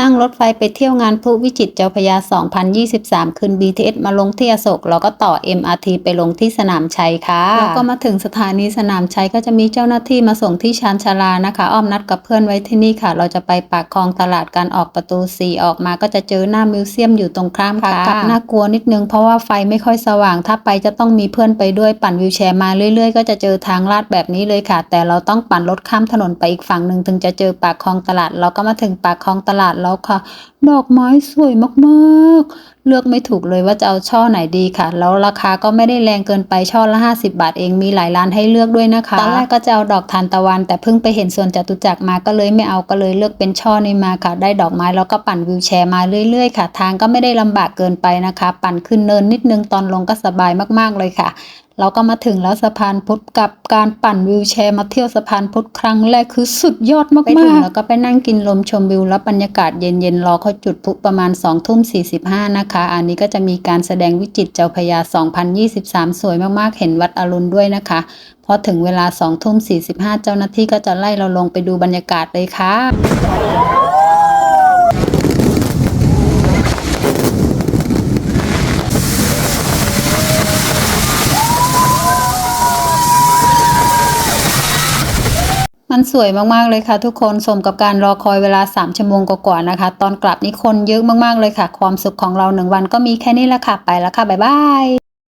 นั่งรถไฟไปเที่ยวงานพลุวิจิตรเจ้าพระยา 2023ขึ้น BTS มาลงที่อโศกแล้วก็ต่อ MRT ไปลงที่สนามชัยค่ะ แล้วก็มาถึงสถานีสนามชัยก็จะมีเจ้าหน้าที่มาส่งที่ชานชาลานะคะ อ้อมนัดกับเพื่อนไว้ที่นี่ค่ะ เราจะไปปากคลองตลาดการออกประตู 4 ออกมาก็จะเจอหน้ามิวเซียมอยู่ตรงข้ามค่ะกลับน่ากลัวนิดนึงเพราะว่าไฟไม่ค่อยสว่าง ถ้าไปจะต้องมีเพื่อนไปด้วยปั่นวิวแชร์มาเรื่อย ๆ ก็จะเจอทางลาดแบบนี้เลยค่ะ แต่เราต้องปั่นรถข้ามถนนไปอีกฝั่งหนึ่งถึงจะเจอปากคลองตลาด เราก็มาถึงปากคลองตลาดแล้วค่ะ ดอกไม้สวยมากๆ เลือกไม่ถูกเลยว่าจะเอาช่อไหนดีค่ะ แล้วราคาก็ไม่ได้แรงเกินไปช่อละ 50 บาทเองมีหลายร้านให้เลือกด้วยนะคะตอนแรกก็จะเอาดอกทานตะวัน แต่เพิ่งไปเห็นส่วนจตุจักรมาก็เลยไม่เอาก็เลยเลือกเป็นช่อนี้มาค่ะ ได้ดอกไม้แล้วก็ปั่นวิวแชร์มาเรื่อย ๆ ค่ะ ทางก็ไม่ได้ลำบากเกินไปนะคะ ปั่นขึ้นเนินนิดนึงตอนลงก็สบายมากๆเลยค่ะเราก็มาถึงแล้วสะพานพุทธกับการปั่นวิวแชร์มาเที่ยวสะพานพุทธครั้งแรกคือสุดยอดมากๆไปถึงแล้วก็ไปนั่งกินลมชมวิวแล้วบรรยากาศเย็นๆรอเขาจุดพลุประมาณ2องทุ่ม45 นะคะ อันนี้ก็จะมีการแสดงวิจิตเจ้าพยา 2023 สวยมากๆ เห็นวัดอรุณด้วยนะคะ พอถึงเวลา2ทุ่ม45 เจ้าหน้าที่ก็จะไล่เราลงไปดูบรรยากาศเลยค่ะ มันสวยมากๆเลยค่ะ ทุกคนสมกับการรอคอยเวลา 3 ชั่วโมงกว่าๆนะคะ ตอนกลับนี่คนเยอะมากๆเลยค่ะ ความสุขของเราหนึ่งวันก็มีแค่นี้ละค่ะ ไปแล้วค่ะ บ๊ายบาย